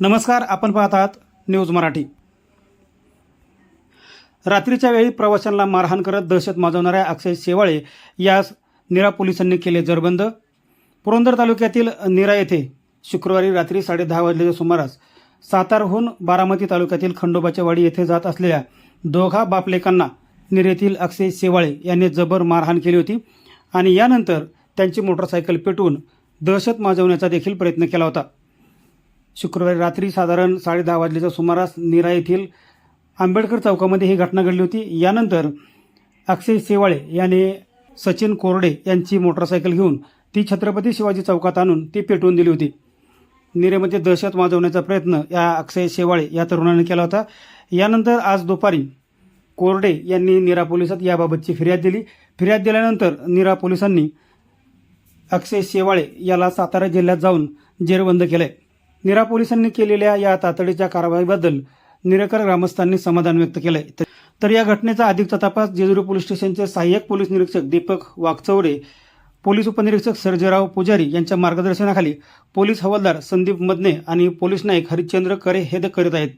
नमस्कार आपण पाहत आहात न्यूज मराठी. रात्रीच्या वेळी प्रवाशांना मारहाण करत दहशत माजवणाऱ्या अक्षय शेवाळे यास निरा पोलिसांनी केले जरबंद. पुरंदर तालुक्यातील निरा येथे शुक्रवारी रात्री साडेदहा वाजल्याच्या सुमारास सातारहून बारामती तालुक्यातील खंडोबाच्या वाडी येथे जात असलेल्या दोघा बापलेकांना निरेतील अक्षय शेवाळे यांनी जबर मारहाण केली होती आणि यानंतर त्यांची मोटरसायकल पेटवून दहशत माजवण्याचा देखील प्रयत्न केला होता. शुक्रवारी रात्री साधारण साडेदहा वाजल्याच्या सुमारास निरा येथील आंबेडकर चौकामध्ये ही घटना घडली होती. यानंतर अक्षय शेवाळे याने सचिन कोरडे यांची मोटरसायकल घेऊन ती छत्रपती शिवाजी चौकात आणून ती पेटवून दिली होती. निरेमध्ये दहशत माजवण्याचा प्रयत्न या अक्षय शेवाळे या तरुणाने केला होता. यानंतर आज दुपारी कोरडे यांनी निरा पोलिसात याबाबतची फिर्याद दिली. फिर्याद दिल्यानंतर निरा पोलिसांनी अक्षय शेवाळे याला सातारा जिल्ह्यात जाऊन जेरबंद केलं आहे निरा पोलिसांनी केलेल्या या तातडीच्या कारवाईबद्दल निरेकर ग्रामस्थांनी समाधान व्यक्त केलंय. तर- तर या घटनेचा अधिकचा तपास जेजुरी पोलीस स्टेशनचे सहाय्यक पोलीस निरीक्षक दीपक वागचौरे पोलीस उपनिरीक्षक सर्जेराव पुजारी यांच्या मार्गदर्शनाखाली पोलीस हवालदार संदीप मदने आणि पोलीस नाईक हरिश्चंद्र करे हे करीत आहेत.